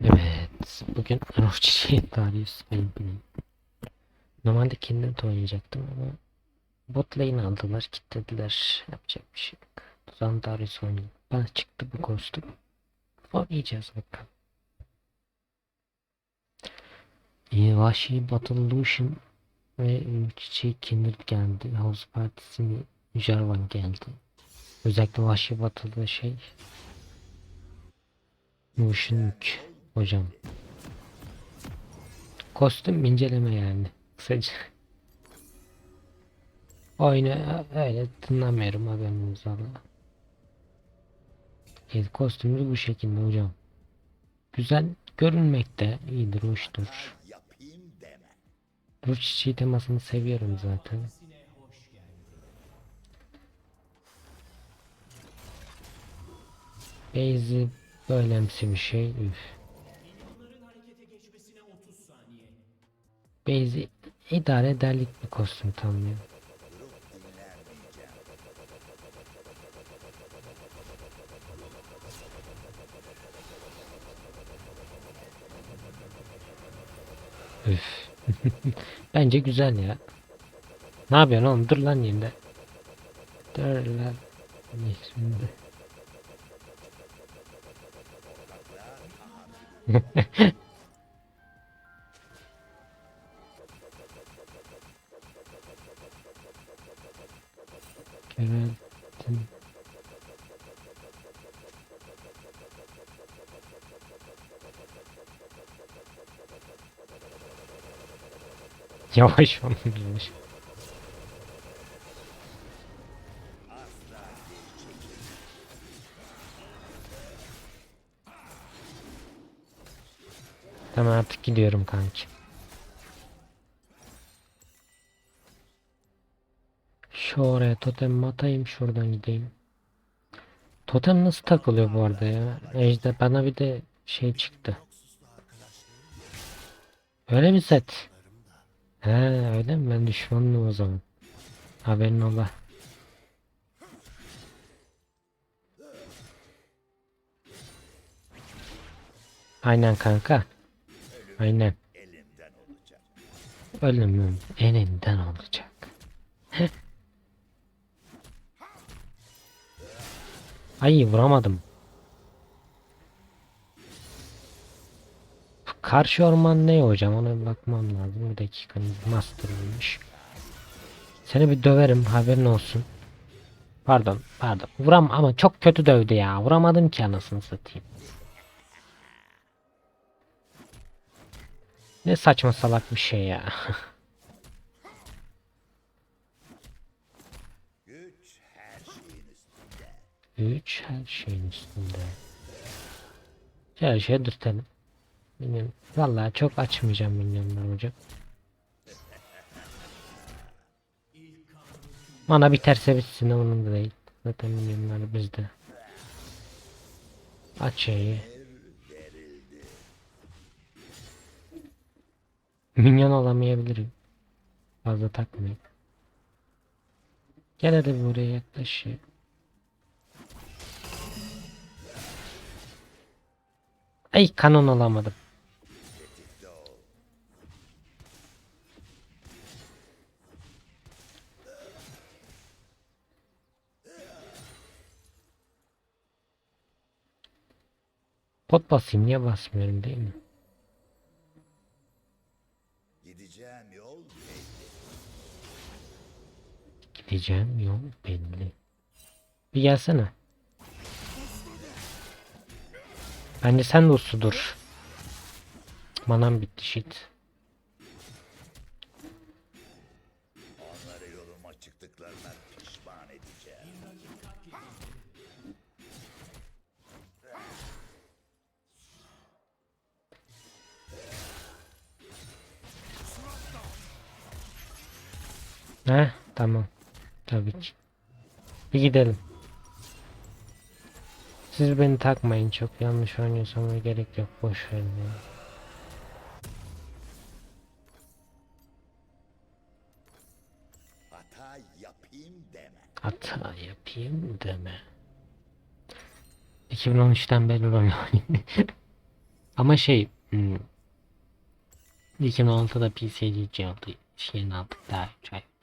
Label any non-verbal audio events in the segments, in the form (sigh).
Evet, bugün ruh çiçeği Darius Gameplay. Normalde kendim de oynayacaktım ama bot lane aldılar, kilitlediler. Yapacak bir şey yok. O zaman Darius oynayayım. Bana çıktı bu kostüm. Oynayacağız bakalım. İyi, Vahşi Battle Lucian ve çiçeği Kindred geldi. House Partisi'ni Jarvan geldi. Özellikle Vahşi Battle'da şey Lucian hocam. Kostüm inceleme yani. Kısaca. Oyunu öyle tınlamıyorum haberiniz valla. Evet kostümümüz bu şekilde hocam. Güzel görünmekte iyidir, hoştur. Ruh çiçeği temasını seviyorum zaten. Beyzi böylemsi bir şey. Üf. Beyzi idare ederlik bir kostüm tam. Üf. (laughs) Bence güzel ya. Ne yapıyorsun oğlum? Dur lan yerinde. Dur lan. Yerinde. Kerel'den Yavaş olun yavaş. Tamam artık gidiyorum kanki. Şu oraya totem atayım şuradan gideyim. Totem nasıl takılıyor bu arada ya? Ejder bana bir de şey çıktı. Öyle mi set? He öyle mi? Ben düşmanım o zaman. Haberin ola. Aynen kanka. Aynen. Ölümüm elinden olacak. Ay vuramadım. Karşı orman ne hocam ona bir bakmam lazım. Bir dakika master olmuş. Seni bir döverim haberin olsun. Pardon pardon. Vuram ama çok kötü dövdü ya. Vuramadım ki anasını satayım. Ne saçma salak bir şey ya. Güç her şeyin üstünde. Her şeye dürtelim. Minyon. Vallahi çok açmayacağım minyonlar hocam. Mana biterse bitsin onun da değil. Zaten minyonlar bizde. Aç şeyi. Minyon alamayabilirim. Fazla takmayın. Gel hadi buraya yaklaş. ya. Ay kanon alamadım. Pot basayım niye basmıyorum değil mi? Gideceğim yol belli. Bir gelsene. Bence sen de usludur. Manam bitti shit. He tamam. Tabii ki. Bir gidelim. Siz beni takmayın çok yanlış oynuyorsam da gerek yok boş verin ya. Hata yapayım deme. Hata yapayım deme. 2013'ten beri oynuyorum. (laughs) Ama şey hmm, 2016'da PCGC oldu. Şeyini aldık daha 3 ay önce.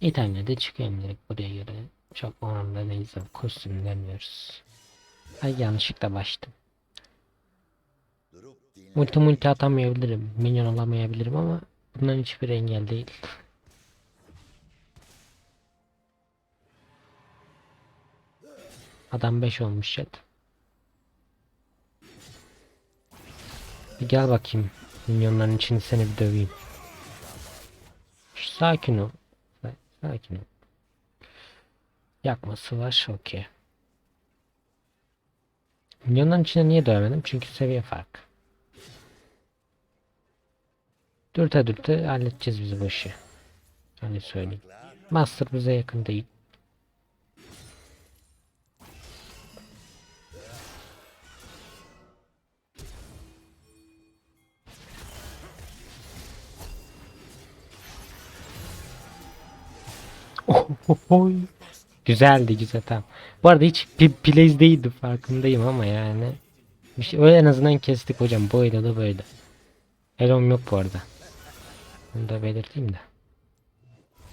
İtemle de direkt buraya göre. Çok umurumda değil zaten kostüm demiyoruz. Ay yanlışlıkla başladım. Multi multi atamayabilirim. Minyon alamayabilirim ama bunların hiçbir engel değil. Adam 5 olmuş chat. Bir gel bakayım. Minyonların içini seni bir döveyim. Sakin ol. Sa- Sakin ol. Yakması var. Okey. Minyonların içine niye dövmedim? Çünkü seviye farkı. Dürte dürte halledeceğiz biz bu işi. Hani söyleyeyim. Master bize yakın değil. Ohohoy. Güzeldi güzel tamam. Bu arada hiç plays değildi farkındayım ama yani. Şey, öyle en azından kestik hocam. Böyle da böyle. Elom yok bu arada. Bunu da belirteyim de.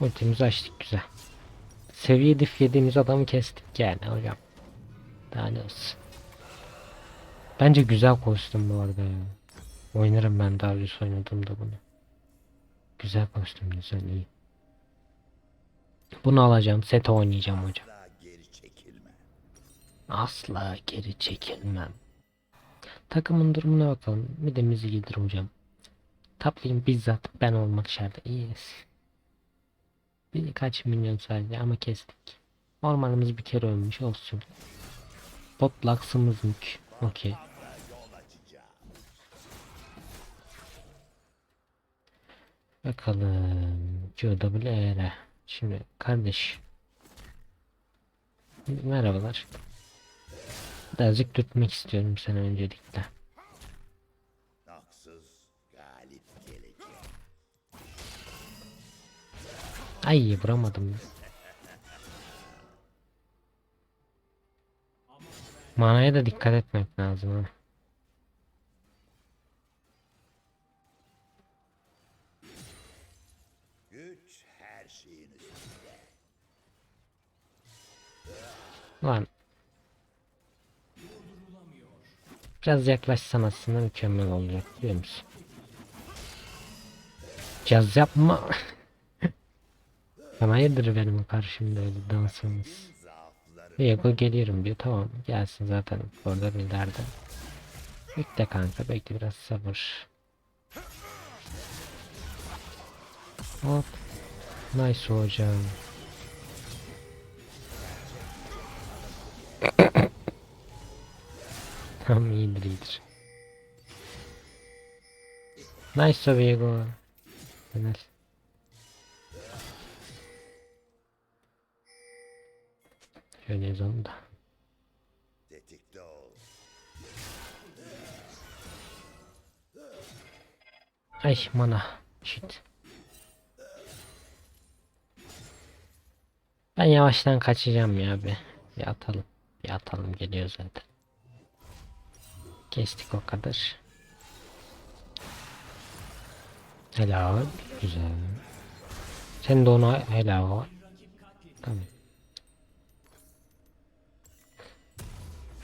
Ultimizi açtık güzel. Seviye diff yediğimiz adamı kestik yani hocam. Daha ne olsun. Bence güzel kostüm bu arada ya. Oynarım ben Darius oynadığımda bunu. Güzel kostüm güzel iyi. Bunu alacağım. Set oynayacağım hocam. Daha geri çekilme. Asla geri çekilmem. Takımın durumuna bakalım. Bir de müziği gelir hocam. Top lane bizzat ben olmak şart. Yes. Birkaç milyon sadece ama kestik. Ormanımız bir kere ölmüş olsun. Bot laksımız mük. Okey. Bakalım. QWR. Şimdi kardeş. Merhabalar. Birazcık tutmak istiyorum seni öncelikle. Ay vuramadım. Manaya da dikkat etmek lazım ha. Lan. Biraz yaklaşsan aslında mükemmel olacak biliyor musun? Caz yapma. Sen hayırdır benim karşımda öyle dansınız. Diego geliyorum diyor. Tamam gelsin zaten orada bir derdi. Bekle kanka bekle biraz sabır. Hop. Nice hocam. Tamam iyidir iyidir. Nice Diego. Helal. Şöyle yazalım da. Ay mana. Shit. Ben yavaştan kaçacağım ya bir. Bir atalım. Bir atalım geliyor zaten. Kestik o kadar. Helal. Güzel. Sen de ona helal. Tamam.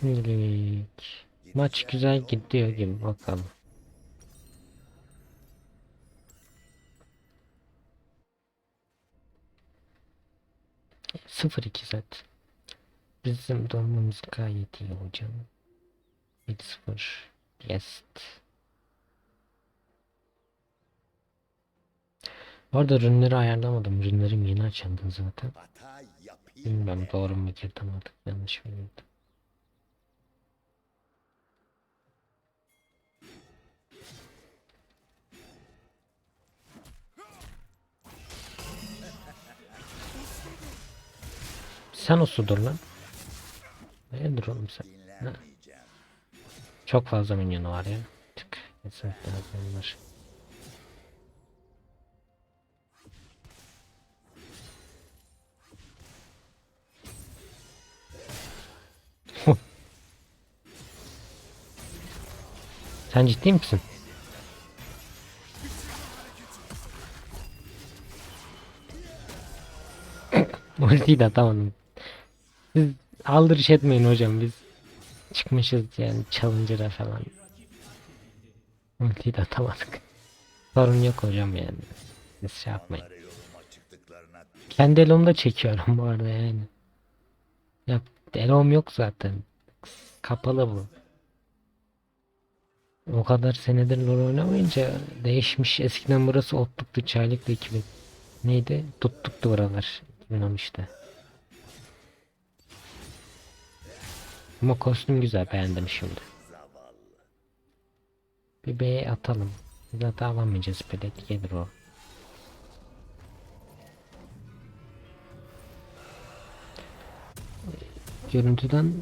Şimdilik maç güzel gidiyor gibi bakalım. Sıfır iki zaten. Bizim durumumuz gayet iyi hocam. 1-0. Yes. Bu arada ürünleri ayarlamadım. Ürünlerim yeni açıldı zaten. Bilmiyorum doğru mu girdim artık yanlış mı girdim. Sen usudur lan. Hayırdır oğlum sen? Ha. Çok fazla minyonu var ya. Tık. Etmek lazım bunlar. Sen ciddi misin? (laughs) Ultiyi de atamadım. Siz aldırış etmeyin hocam biz çıkmışız yani challenger'a falan. Ultiyi de atamadık. Sorun yok hocam yani. Siz şey yapmayın. Kendi elomda çekiyorum bu arada yani. Ya elom yok zaten. Kapalı bu. O kadar senedir LoL oynamayınca değişmiş. Eskiden burası otluktu, çaylıktı 2000. Neydi? Tuttuktu buralar. 2013'te. Ama kostüm güzel beğendim şimdi. Bir B'ye atalım. Zaten alamayacağız pelet gelir o. Görüntüden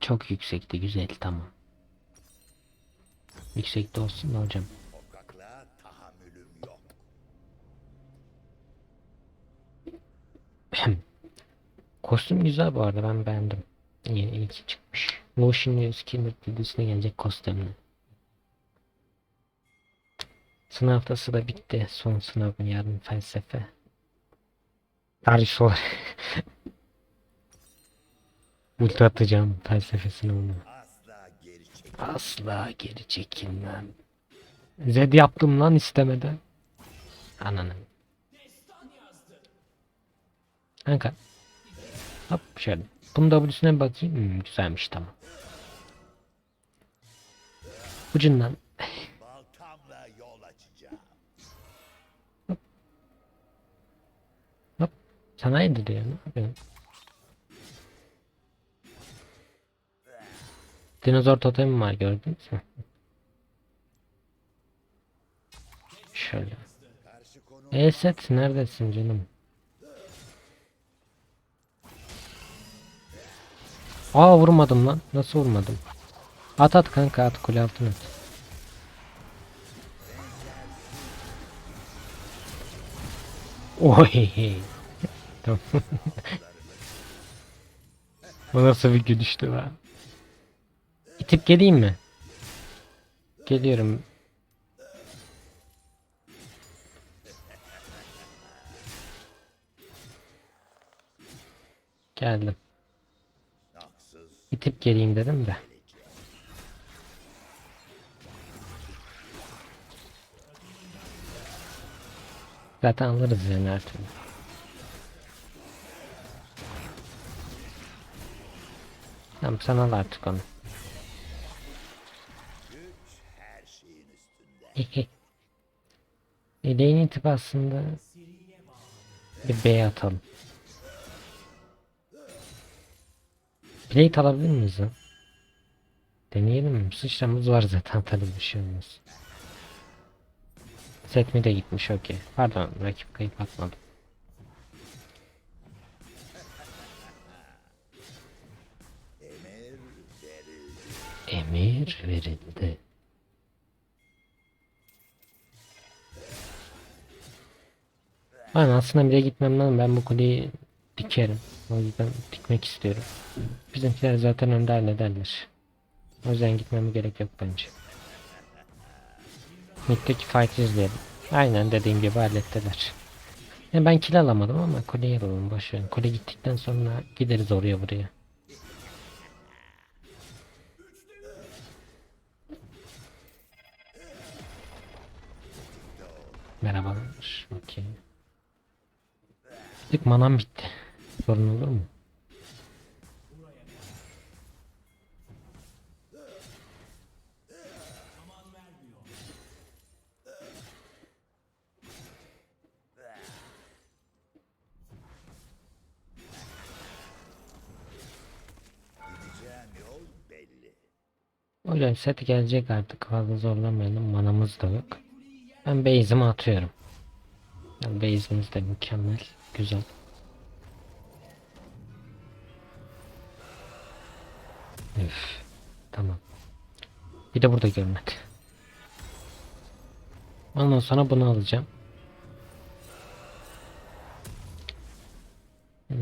çok yüksekti güzel tamam. Yüksekte olsun hocam. Kostüm güzel bu arada ben beğendim. İyi, iyi ki çıkmış. Motion Skinner dizisine gelecek kostümle. Sınav haftası da bitti. Son sınavım yarın felsefe. Tarih olarak. (laughs) Ulti atacağım felsefe sınavına. Asla geri çekilmem. Zed yaptım lan istemeden. Ananın. Kanka. Hop şöyle. Bunun W'sine bakayım. Hmm, güzelmiş tamam. Ucundan. Açacağım. Hop. Sana indiriyor. Ne yapıyorsun? Dinozor totemi var gördünüz mü? Şöyle. E-set neredesin canım? Aa vurmadım lan. Nasıl vurmadım? At at kanka at kule altına at. Oy. (laughs) Tamam. (laughs) Bu nasıl bir gülüştü lan? İtip geleyim mi? Geliyorum. Geldim. İtip geleyim dedim de. Zaten alırız yani her türlü. Tamam sen al artık onu. (laughs) Eleğin itip aslında bir B atalım. Plate alabilir miyiz lan? Deneyelim mi? Sıçramız var zaten atalım bir şey olmaz. Set mi de gitmiş okey. Pardon rakip kayıp atmadım. Emir verildi. Ben aslında bile gitmem lazım. Ben bu kuleyi dikerim. O yüzden dikmek istiyorum. Bizimkiler zaten önde hallederler. O yüzden gitmeme gerek yok bence. Mid'deki fight'ı izleyelim. Aynen dediğim gibi hallettiler. Yani ben kill alamadım ama kuleyi alalım boşverin. Kule gittikten sonra gideriz oraya buraya. Merhabalar. Okey. Tık manam bitti. Sorun olur mu? Hocam set gelecek artık fazla zorlamayalım. Manamız da yok. Ben base'imi atıyorum. Yani base'imiz de mükemmel. Güzel. Öf. Tamam. Bir de burada görmek. Ondan sonra bunu alacağım. Hmm,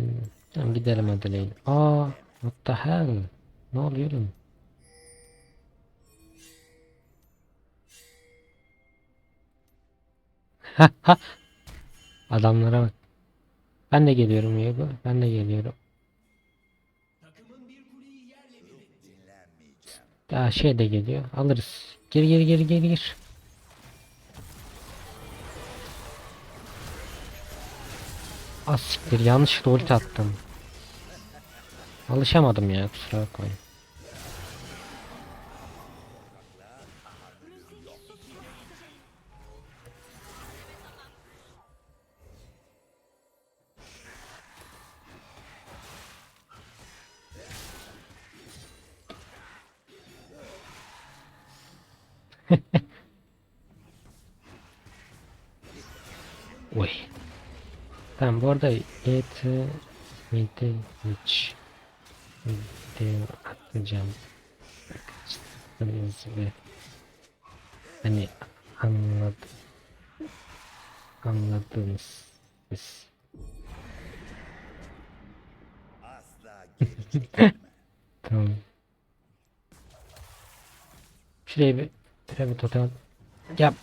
tamam gidelim Adelaide. Aa, what the hell? Ne oluyor lan? (laughs) Adamlara bak. Ben de geliyorum Yego. Ben de geliyorum. Daha şey de geliyor. Alırız. Geri geri geri geri gir. Az siktir yanlışlıkla ulti attım. Alışamadım ya kusura bakmayın. (laughs) Oy. Tamam bu arada et mide hiç video atacağım. Ve hani anladı anladınız siz. (laughs) Tamam. Şuraya bir bir totem. Yap.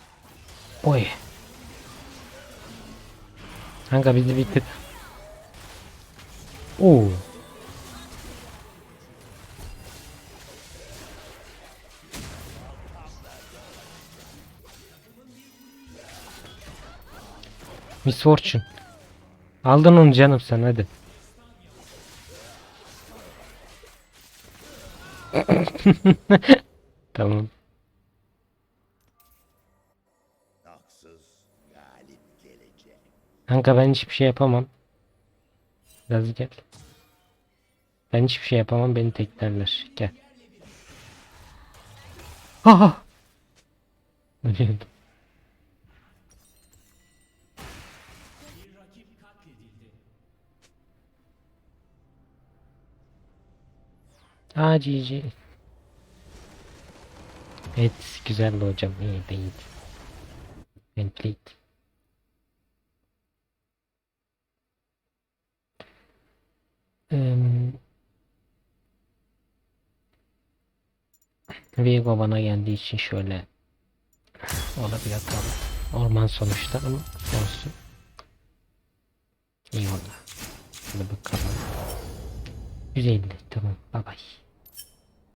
Oy. Kanka bizi bitir. Oo. Miss Fortune. Aldın onu canım sen hadi. (laughs) Tamam. Kanka ben hiçbir şey yapamam. Biraz gel. Ben hiçbir şey yapamam beni teklerler. Gel. Ha ha. (laughs) Ölüyordum. Aa GG. Evet güzeldi hocam. İyi değil. Complete. Viego bana geldiği için şöyle ona bir atalım. Orman sonuçta ama olsun. İyi oldu. Hadi bakalım. 150 tamam. Bye bye.